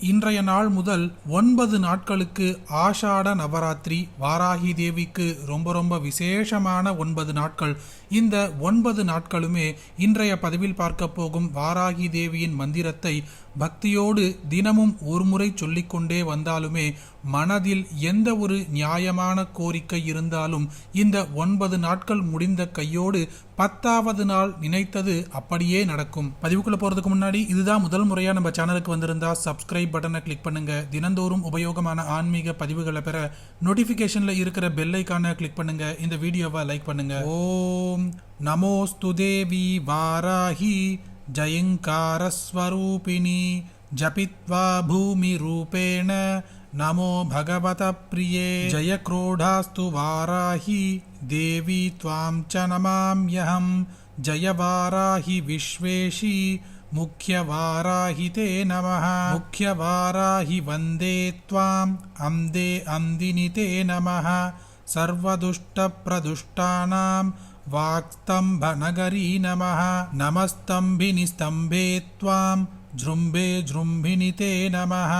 இன்றைய நாள் முதல் ஒன்பது நாட்களுக்கு ஆஷாட நவராத்திரி வாராகி தேவிக்கு ரொம்ப ரொம்ப விசேஷமான ஒன்பது நாட்கள். இந்த ஒன்பது நாட்களுமே இன்றைய பதிவில் பார்க்க போகும் வாராகி தேவியின் மந்திரத்தை பக்தியோடு தினமும் ஒரு முறை சொல்லிக்கொண்டே வந்தாலுமே மனதில் எந்த ஒரு நியாயமான கோரிக்கை இருந்தாலும் இந்த ஒன்பது நாட்கள் முடிந்த கையோடு பத்தாவது நாள் நினைத்தது அப்படியே நடக்கும். பதிவுக்குள்ள போறதுக்கு முன்னாடி இதுதான் முதல் முறையா நம்ம சேனலுக்கு வந்திருந்தா சப்ஸ்கிரைப் பட்டனை கிளிக் பண்ணுங்க. தினந்தோறும் உபயோகமான ஆன்மீக பதிவுகளை பெற நோட்டிபிகேஷன்ல இருக்கிற பெல்லைக்கான கிளிக் பண்ணுங்க. இந்த வீடியோவை லைக் பண்ணுங்க. ஓம் நமோஸ்து தேவி வாராகி. ஜயங்காரஸ்வரூபிணி जपित्वा भूमिरूपेण नमो भगवतप्रिये जयक्रोडास्तु वाराहि देवी त्वां च नमाम्यहं। जय वाराहि विश्वेशी मुख्यवाराहि ते नमः। मुख्यवाराहि वन्दे त्वाम् अन्दे अन्दिनि ते नमः। सर्वदुष्टप्रदुष्टानां वाक्स्तम्भनगरी नमः। नमस्तम्भिनि स्तम्भे त्वां जृम्भे जृम्भिनि ते नमः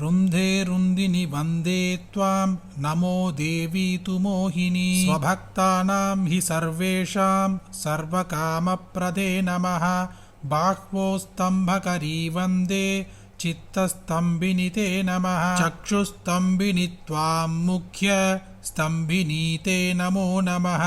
रुन्धे रुन्दिनि वन्दे त्वां नमो देवी तु मोहिनी स्वभक्तानां हि सर्वेषां सर्वकामप्रदे नमः बाह्वोस्तम्भकरी वन्दे चित्तस्तम्भिनि ते नमः चक्षुस्तम्भिनि त्वां मुख्य स्तम्भिनी ते नमो नमः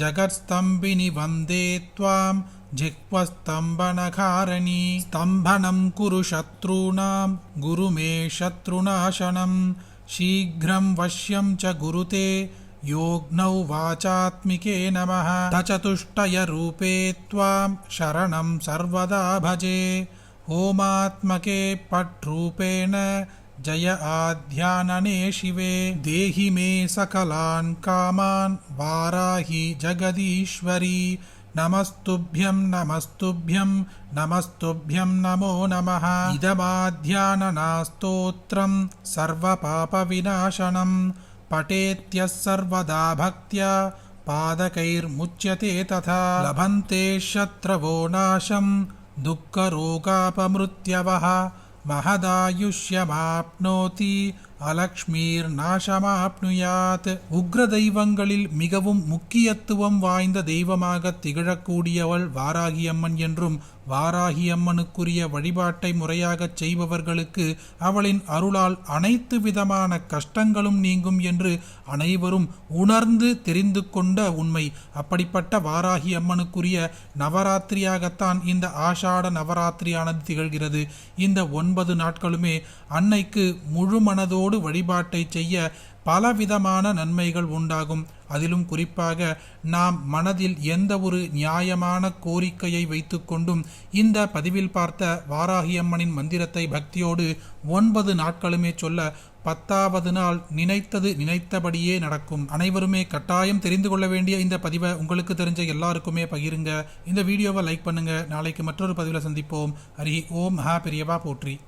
जगत्स्तम्भिनि वन्दे त्वां जिह्वस्तम्भनकारिणी स्तम्भनं कुरु शत्रूणां गुरु मे शत्रुनाशनं। शीघ्रं वश्यं च गुरुते योग्नौ वाचात्मिके नमः। तचतुष्टयरूपे त्वां शरणं सर्वदा भजे। होमात्मके पट्रूपेण जय आध्यानने शिवे। देहि मे सकलान् कामान् वाराहि जगदीश्वरी నమస్తుభ్యం నమస్తుభ్యం నమస్తుభ్యం నమో నమ ఇదమాధ్యాననాస్తోత్రం సర్వపాప వినాశనం పఠేత్యసర్వదా భక్త్యా పాదకైర్ముచ్యతే తథా లభంతే శత్రవో నాశం దుఃఖరోగాపమృత్యవ మహదాయుష్యమాప్నోతి அலக்ஷ்மீர் நாசமாப்னுயாத். உக்ர தெய்வங்களில் மிகவும் முக்கியத்துவம் வாய்ந்த தெய்வமாக திகழக்கூடியவள் வாராகியம்மன் என்றும் வாராகியம்மனுக்குரிய வழிபாட்டை முறையாகச் செய்பவர்களுக்கு அவளின் அருளால் அனைத்து விதமான கஷ்டங்களும் நீங்கும் என்று அனைவரும் உணர்ந்து தெரிந்து கொண்ட உண்மை. அப்படிப்பட்ட வாராகி அம்மனுக்குரிய நவராத்திரியாகத்தான் இந்த ஆஷாட நவராத்திரியானது திகழ்கிறது. இந்த ஒன்பது நாட்களுமே அன்னைக்கு முழு மனதோடு வழிபாட்டை செய்ய பலவிதமான நன்மைகள் உண்டாகும். அதிலும் குறிப்பாக நாம் மனதில் எந்த ஒரு நியாயமான கோரிக்கையை வைத்துக்கொண்டும் இந்த பதிவில் பார்த்த வாராகியம்மனின் மந்திரத்தை பக்தியோடு ஒன்பது நாட்களுமே சொல்ல பத்தாவது நாள் நினைத்தது நினைத்தபடியே நடக்கும். அனைவருமே கட்டாயம் தெரிந்து கொள்ள வேண்டிய இந்த பதிவை உங்களுக்கு தெரிஞ்ச எல்லாருக்குமே பகிருங்க. இந்த வீடியோவை லைக் பண்ணுங்க. நாளைக்கு மற்றொரு பதிவில் சந்திப்போம். ஹரி ஓம். மகா பெரியவா போற்றி.